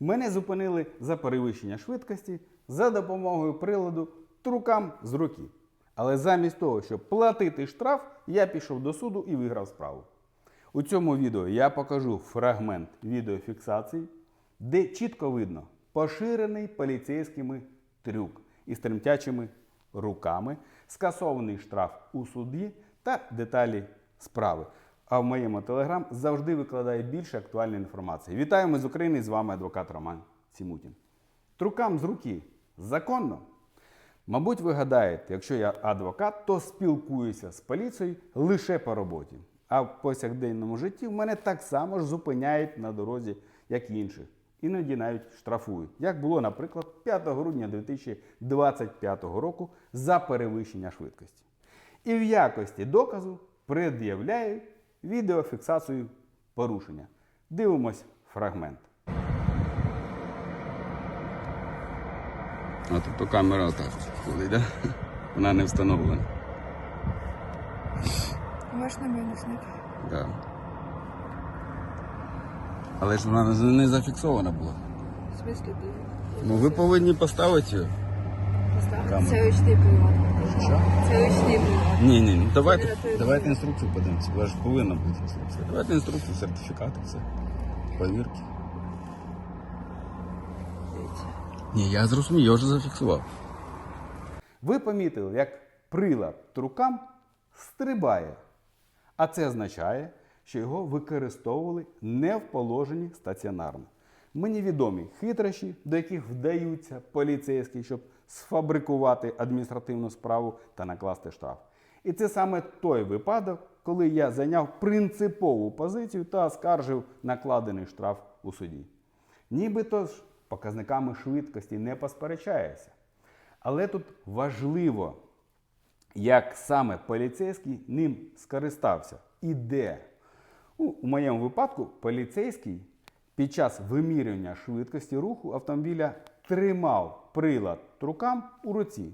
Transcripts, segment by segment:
Мене зупинили за перевищення швидкості за допомогою приладу трукам з руки. Але замість того, щоб платити штраф, я пішов до суду і виграв справу. У цьому відео я покажу фрагмент відеофіксації, де чітко видно поширений поліцейськими трюк із тремтячими руками, скасований штраф у суді та деталі справи. А в моєму телеграм завжди викладає більше актуальної інформації. Вітаю ми з України! З вами адвокат Роман Сімутін. Трукам з руки законно. Мабуть, ви гадаєте, якщо я адвокат, то спілкуюся з поліцією лише по роботі. А в повсякденному житті в мене так само ж зупиняють на дорозі, як і інших. Іноді навіть штрафують, як було, наприклад, 5 грудня 2025 року за перевищення швидкості. І в якості доказу пред'являють відеофіксацію порушення. Дивимось фрагмент. А тобто камера отак ходить, да? Вона не встановлена. Ваш намірник. Да. Але ж вона не зафіксована була. В смислі було? Ну ви повинні поставити її. Поставити. Це очний прилад. Що? Це прилад. Ні, ні, ну давайте, давайте інструкцію подивимося. Вона ж повинна бути інструкція. Давайте інструкцію, сертифікати, все. Повірки. Ні, я зрозумів, я вже зафіксував. Ви помітили, як прилад трукам стрибає. А це означає, що його використовували не в положенні стаціонарно. Мені відомі хитрощі, до яких вдаються поліцейські, щоб сфабрикувати адміністративну справу та накласти штраф. І це саме той випадок, коли я зайняв принципову позицію та оскаржив накладений штраф у суді. Нібито ж показниками швидкості не посперечається. Але тут важливо, як саме поліцейський ним скористався і де. У моєму випадку поліцейський під час вимірювання швидкості руху автомобіля тримав прилад трукам у руці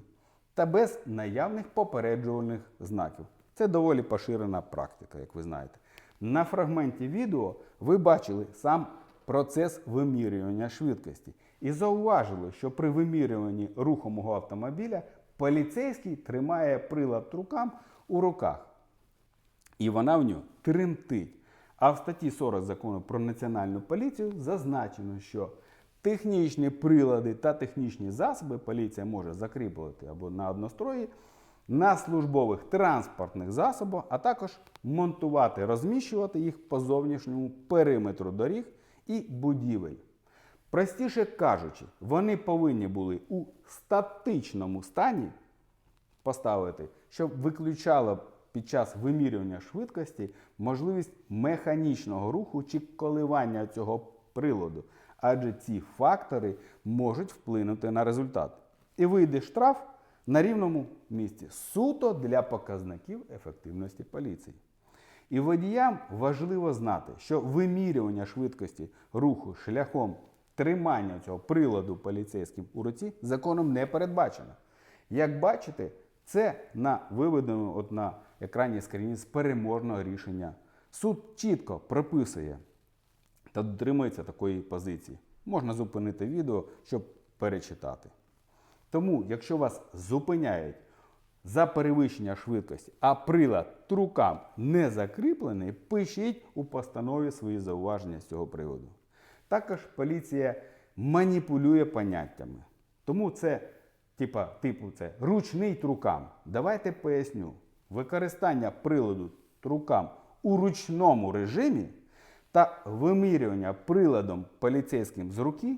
та без наявних попереджувальних знаків. Це доволі поширена практика, як ви знаєте. На фрагменті відео ви бачили сам процес вимірювання швидкості і зауважили, що при вимірюванні рухомого автомобіля поліцейський тримає прилад трукам у руках і вона в нього тремтить. А в статті 40 закону про національну поліцію зазначено, що технічні прилади та технічні засоби поліція може закріплювати або на однострої на службових транспортних засобах, а також монтувати, розміщувати їх по зовнішньому периметру доріг і будівель. Простіше кажучи, вони повинні були у статичному стані поставити, щоб виключало під час вимірювання швидкості можливість механічного руху чи коливання цього приладу, адже ці фактори можуть вплинути на результат. І вийде штраф на рівному місці суто для показників ефективності поліції. І водіям важливо знати, що вимірювання швидкості руху шляхом тримання цього приладу поліцейським у руці законом не передбачено. Як бачите, це на виведеному от на екрані скріні з переможного рішення. Суд чітко прописує та дотримується такої позиції. Можна зупинити відео, щоб перечитати. Тому, якщо вас зупиняють за перевищення швидкості, а прилад трукам не закріплений, пишіть у постанові свої зауваження з цього приводу. Також поліція маніпулює поняттями. Тому це, типа, типу, це ручний трукам. Давайте поясню. Використання приладу трукам у ручному режимі та вимірювання приладом поліцейським з руки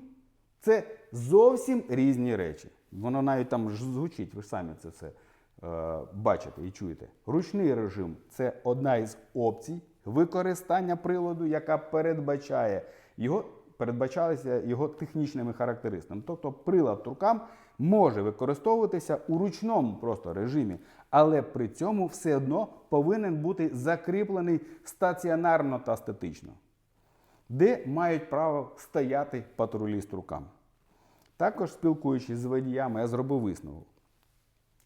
це зовсім різні речі. Воно навіть там звучить, ви ж самі це все е, бачите і чуєте. Ручний режим це одна із опцій використання приладу, яка передбачає його, передбачалася його технічними характеристиками. Тобто прилад рукам може використовуватися у ручному просто режимі, але при цьому все одно повинен бути закріплений стаціонарно та статично де мають право стояти патрулі з руками. Також, спілкуючись з водіями, я зробив висновок,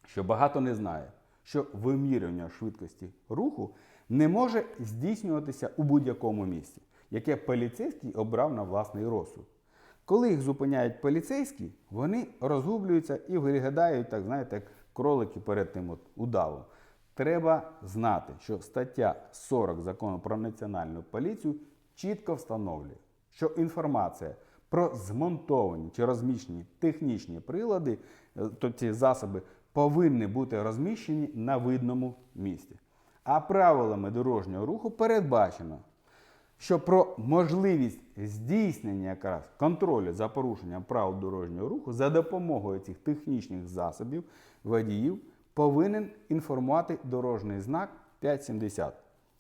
що багато не знає, що вимірювання швидкості руху не може здійснюватися у будь-якому місці, яке поліцейський обрав на власний розсуд. Коли їх зупиняють поліцейські, вони розгублюються і виглядають, так знаєте, як кролики перед тим от удавом. Треба знати, що стаття 40 закону про національну поліцію чітко встановлює, що інформація про змонтовані чи розміщені технічні прилади, то ці засоби повинні бути розміщені на видному місці. А правилами дорожнього руху передбачено, що про можливість здійснення якраз контролю за порушенням правил дорожнього руху за допомогою цих технічних засобів водіїв повинен інформувати дорожній знак 570.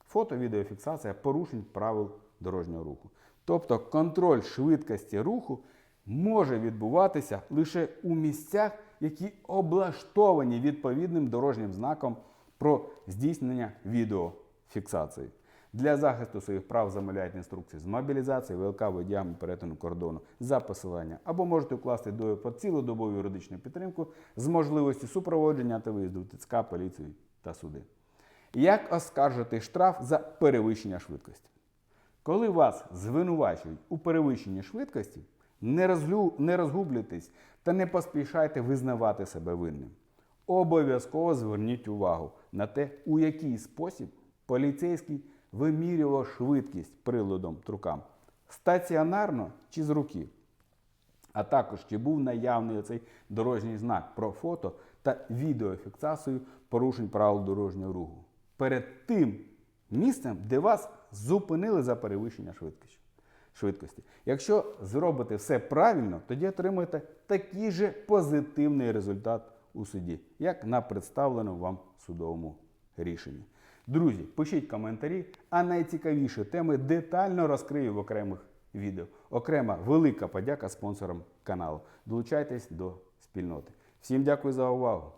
Фото, відеофіксація порушень правил дорожнього руху. Тобто контроль швидкості руху може відбуватися лише у місцях, які облаштовані відповідним дорожнім знаком про здійснення відеофіксації. Для захисту своїх прав замовляють інструкції з мобілізації, ВЛК водіям і перетину кордону за посилання. Або можете укласти до по цілодобову юридичну підтримку з можливістю супроводження та виїзду в ТЦК, поліцію та суди. Як оскаржити штраф за перевищення швидкості? Коли вас звинувачують у перевищенні швидкості, не, розлю, не розгублюйтесь та не поспішайте визнавати себе винним. Обов'язково зверніть увагу на те, у який спосіб поліцейський вимірював швидкість приладом трукам стаціонарно чи з руки. А також чи був наявний оцей дорожній знак про фото та відеофіксацію порушень правил дорожнього руху перед тим місцем, де вас зупинили за перевищення швидкості. швидкості. Якщо зробите все правильно, тоді отримаєте такий же позитивний результат у суді, як на представленому вам судовому рішенні. Друзі, пишіть коментарі, а найцікавіші теми детально розкрию в окремих відео. Окрема велика подяка спонсорам каналу. Долучайтесь до спільноти. Всім дякую за увагу!